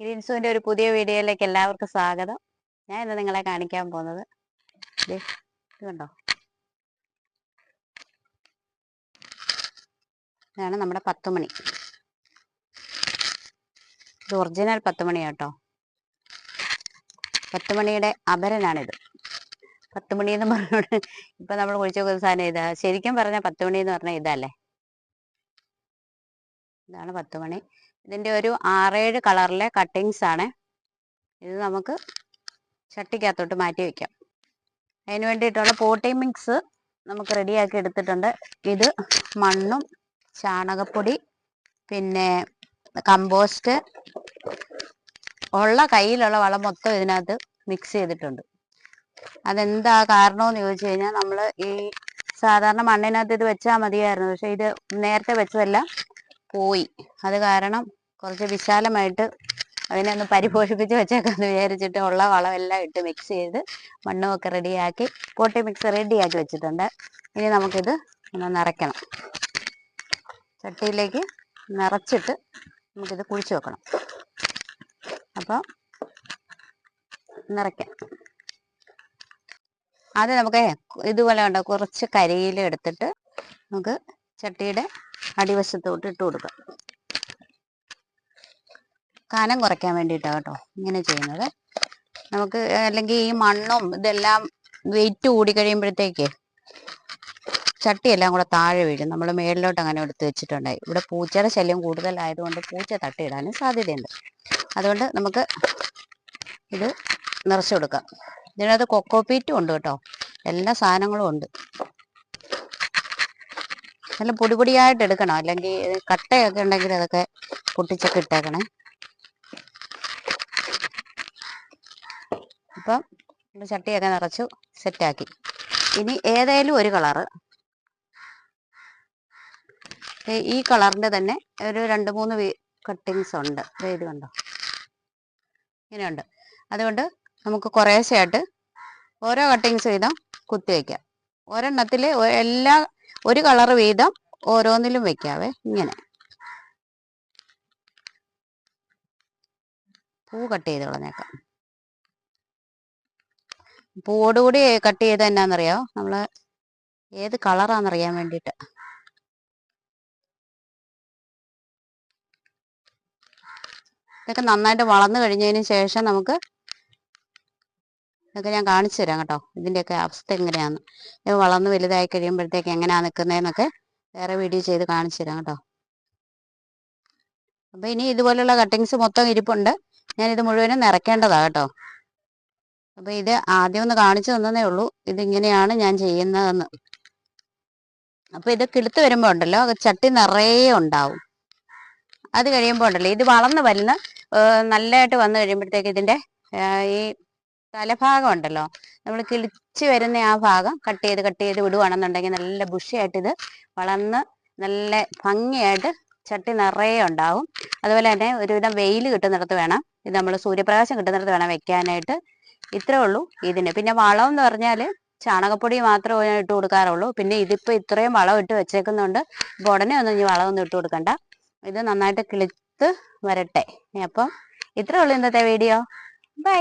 ഗ്രീൻസുവിന്റെ ഒരു പുതിയ വീഡിയോയിലേക്ക് എല്ലാവർക്കും സ്വാഗതം. ഞാൻ ഇന്ന് നിങ്ങളെ കാണിക്കാൻ പോകുന്നത് ഇതുണ്ടോ ഇതാണ് നമ്മുടെ പത്തുമണി. ഇത് ഒറിജിനൽ പത്തുമണി കേട്ടോ പത്തുമണിയുടെ അപരനാണിത്. പത്തുമണി എന്ന് പറഞ്ഞോണ്ട് ഇപ്പൊ നമ്മൾ കുഴിച്ചു നോക്കുന്ന സാധനം ഇതാ. ശരിക്കും പറഞ്ഞ പത്തുമണി എന്ന് പറഞ്ഞാൽ ഇതല്ലേ? ഇതാണ് പത്തുമണി. ഇതിന്റെ ഒരു ആറേഴ് കളറിലെ കട്ടിങ്സ് ആണ്. ഇത് നമുക്ക് ചട്ടിക്കകത്തോട്ട് മാറ്റി വയ്ക്കാം അതിന് വേണ്ടിയിട്ടുള്ള പോട്ടി മിക്സ് നമുക്ക് റെഡിയാക്കി എടുത്തിട്ടുണ്ട്. ഇത് മണ്ണും ചാണകപ്പൊടി പിന്നെ കമ്പോസ്റ്റ് ഉള്ള കയ്യിലുള്ള വളം മൊത്തം ഇതിനകത്ത് മിക്സ് ചെയ്തിട്ടുണ്ട്. അതെന്താ കാരണമെന്ന് ചോദിച്ചു കഴിഞ്ഞാൽ നമ്മൾ ഈ സാധാരണ മണ്ണിനകത്ത് ഇത് വെച്ചാൽ മതിയായിരുന്നു. പക്ഷേ ഇത് നേരത്തെ വെച്ചതെല്ലാം. പോയി. അത് കാരണം കുറച്ച് വിശാലമായിട്ട് അതിനെ ഒന്ന് പരിപോഷിപ്പിച്ച് വെച്ചേക്കാന്ന് വിചാരിച്ചിട്ട് ഉള്ള വളമെല്ലാം ഇട്ട് മിക്സ് ചെയ്ത് മണ്ണും ഒക്കെ റെഡിയാക്കി പോട്ടി മിക്സ് റെഡിയാക്കി വെച്ചിട്ടുണ്ട്. ഇനി നമുക്കിത് ഒന്ന് നിറയ്ക്കണം. ചട്ടിയിലേക്ക് നിറച്ചിട്ട് നമുക്കിത് കുഴിച്ചു വെക്കണം. അപ്പോൾ നിറയ്ക്കാം. ആദ്യം നമുക്ക് ഇതുപോലെ ഉണ്ടോ കുറച്ച് കരിയില എടുത്തിട്ട് നമുക്ക് ചട്ടിയുടെ അടിവശത്തോട്ട് ഇട്ട് കൊടുക്കുക. കനം കുറയ്ക്കാൻ വേണ്ടിയിട്ടാണ് കേട്ടോ ഇങ്ങനെ ചെയ്യുന്നത്. നമുക്ക് അല്ലെങ്കിൽ ഈ മണ്ണും ഇതെല്ലാം വെയിറ്റ് കൂടി കഴിയുമ്പോഴത്തേക്ക് ചട്ടിയെല്ലാം കൂടെ താഴെ വീഴും. നമ്മൾ മേളിലോട്ട് അങ്ങനെ എടുത്ത് വെച്ചിട്ടുണ്ടായി ഇവിടെ പൂച്ചയുടെ ശല്യം കൂടുതലായതുകൊണ്ട് പൂച്ച തട്ടിയിടാനും സാധ്യതയുണ്ട്. അതുകൊണ്ട് നമുക്ക് ഇത് നിറച്ചു കൊടുക്കാം. ഇതിനകത്ത് കൊക്കോ പീറ്റും ഉണ്ട് കേട്ടോ. എല്ലാ സാധനങ്ങളും ഉണ്ട്. നല്ല പൊടി പൊടിയായിട്ട് എടുക്കണം. അല്ലെങ്കിൽ കട്ടയൊക്കെ ഉണ്ടെങ്കിൽ അതൊക്കെ പൊട്ടിച്ചൊക്കെ ഇട്ടേക്കണേ. അപ്പം ചട്ടിയൊക്കെ നിറച്ചു സെറ്റാക്കി. ഇനി ഏതേലും ഒരു കളറ്. ഈ കളറിന്റെ തന്നെ ഒരു രണ്ട് മൂന്ന് കട്ടിങ്സ് ഉണ്ട്. ഇത് കണ്ടോ? ഇങ്ങനെയുണ്ട്. അതുകൊണ്ട് നമുക്ക് കുറേശ്ശെയായിട്ട് ഓരോ കട്ടിങ്സ് വീതം കുത്തി വയ്ക്കാം ഒരെണ്ണത്തിൽ എല്ലാ ഒരു കളർ വീതം ഓരോന്നിലും വെക്കാവേ ഇങ്ങനെ. പൂ കട്ട് ചെയ്ത് കളഞ്ഞേക്കാം. പൂവോടുകൂടി കട്ട് ചെയ്ത് എന്നാന്നറിയോ? നമ്മൾ ഏത് കളറാന്നറിയാൻ വേണ്ടിയിട്ട്. ഇതൊക്കെ നന്നായിട്ട് വളർന്നു കഴിഞ്ഞതിന് ശേഷം നമുക്ക് ഇതൊക്കെ ഞാൻ കാണിച്ചു തരാം കേട്ടോ. ഇതിന്റെയൊക്കെ അവസ്ഥ എങ്ങനെയാന്ന്. ഇത് വളർന്ന് വലുതായി കഴിയുമ്പോഴത്തേക്ക് എങ്ങനെയാ നിൽക്കുന്നതെന്നൊക്കെ വേറെ വീഡിയോ ചെയ്ത് കാണിച്ചു തരാം കേട്ടോ. അപ്പൊ ഇനി ഇതുപോലുള്ള കട്ടിങ്സ് മൊത്തം ഇരിപ്പുണ്ട്. ഞാൻ ഇത് മുഴുവനും നിറയ്ക്കേണ്ടതാ കേട്ടോ. അപ്പൊ ഇത് ആദ്യം ഒന്ന് കാണിച്ചു തന്നേ ഉള്ളൂ. ഇതിങ്ങനെയാണ് ഞാൻ ചെയ്യുന്നതെന്ന്. അപ്പൊ ഇത് കിളുത്ത് വരുമ്പോ ഉണ്ടല്ലോ ചട്ടി നിറയെ ഉണ്ടാവും. അത് കഴിയുമ്പോൾ ഉണ്ടല്ലോ ഇത് വളർന്ന് വരുന്ന നല്ലതായിട്ട് വന്നു കഴിയുമ്പോഴത്തേക്ക് ഇതിന്റെ ഈ തലഭാഗം ഉണ്ടല്ലോ നമ്മൾ കിളിച്ച് വരുന്ന ആ ഭാഗം കട്ട് ചെയ്ത് കട്ട് ചെയ്ത് വിടുവാണെന്നുണ്ടെങ്കിൽ നല്ല ബുഷിയായിട്ട് ഇത് വളർന്ന് നല്ല ഭംഗിയായിട്ട് ചട്ടി നിറയെ ഉണ്ടാവും. അതുപോലെ തന്നെ ഒരുവിധം വെയിൽ കിട്ടുന്നിടത്ത് വേണം. ഇത് നമ്മൾ സൂര്യപ്രകാശം കിട്ടുന്നിടത്ത് വേണം വെക്കാനായിട്ട്. ഇത്രേ ഉള്ളൂ ഇതിന്. പിന്നെ വളം എന്ന് പറഞ്ഞാൽ ചാണകപ്പൊടി മാത്രമേ ഇട്ട് കൊടുക്കാറുള്ളൂ. പിന്നെ ഇതിപ്പോൾ ഇത്രയും വളം ഇട്ട് വെച്ചേക്കുന്നുണ്ട് ഇപ്പോൾ ഉടനെ ഒന്നും ഇനി വളമൊന്നും ഇട്ട് കൊടുക്കണ്ട. ഇത് നന്നായിട്ട് കിളിത്ത് വരട്ടെ. അപ്പം ഇത്രേ ഉള്ളൂ ഇന്നത്തെ വീഡിയോ. ബൈ.